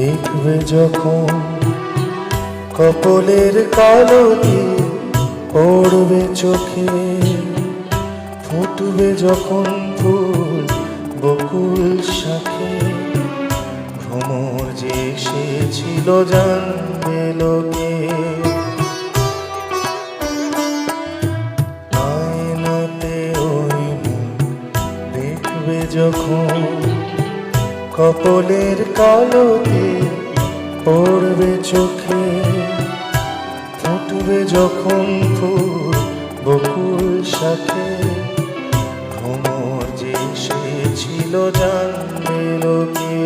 দেখবে যখন কপলের কালো দিয়ে পড়বে চোখে, ফুটবে যখন ফুল বকুল শাখে। ভ্রমর যে এসেছিল জানবে লোকে। আয়নাতে দেখবে যখন কপলের কালোতে পড়বে চোখে, ফুটবে যখন ফুল বকুল শাখে। ভ্রমর যে সে ছিল জানবে লোকে।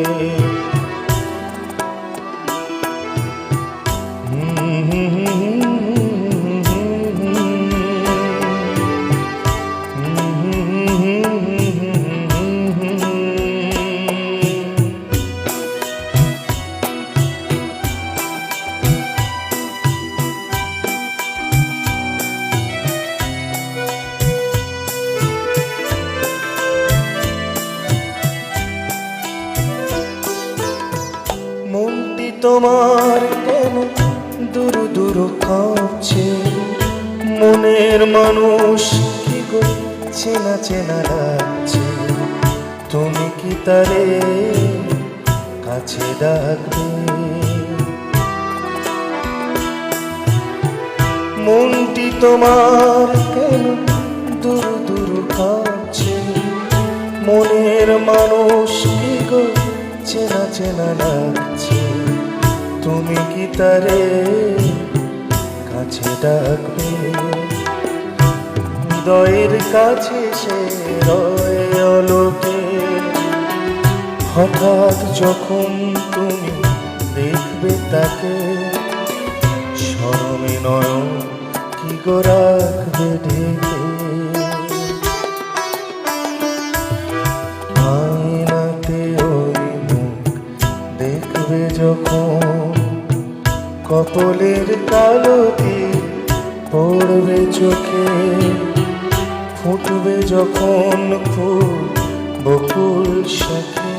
দূর দূর কাঁপছে মনের মানুষ কি গো? চেনা চেনা লাগছে তুমি কি তারে কাছে ডাকবে? মনটি তোমার কেন দূর দূর কাঁপছে মনের মানুষ কি গো? চেনা চেনা লাগছে তুমি কি তারে কাছে ডাকবে? হৃদয়ের কাছে সে রয় অলোকে হঠাৎ যখন তুমি দেখবে তাকে, স্মরণে নয় কি গো রাখবে ঢেকে দেখবে যখন কপলের কালো দিয়ে পড়বে চোখে, ফুটবে যখন ফুল বকুল সাথে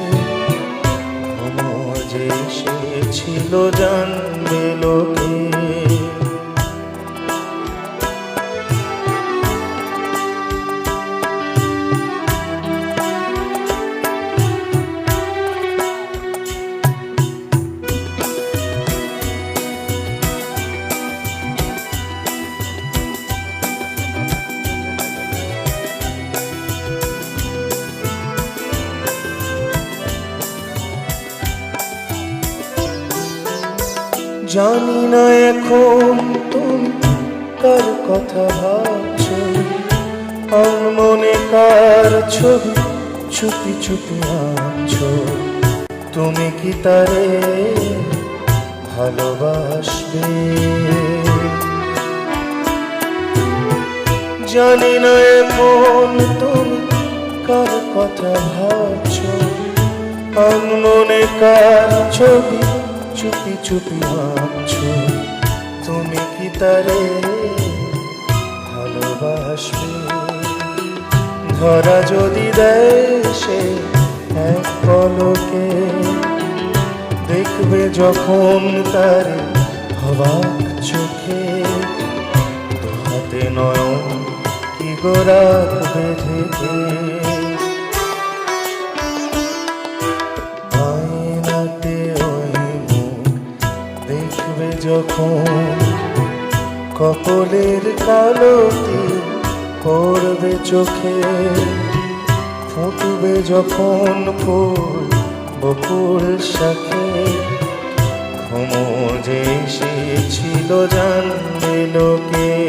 যে সে ছিল জানবে লোকে। জানি না এখন তুমি কার কথা ভাবছ। মনে কার ছবি চুপি চুপি আনছো তুমি কি তারে ভালোবাসবে? জানি না এখন তুমি কার কথা ভাবছ। মনে কার ছবি চুপি চুপি ভাবছ, তুমি কি তারে ভালোবাসবে? ধরা যদি দেয় সে এক পলকে, দেখবে যখন তার হবাক চোখে হাতে নয় কি গো রাখবে যখন কপলের কালোটি করবে চোখে, ফুটবে যখন ফুল বকুল শাখে ঘুমো যে সে ছিল জানবে লোকে।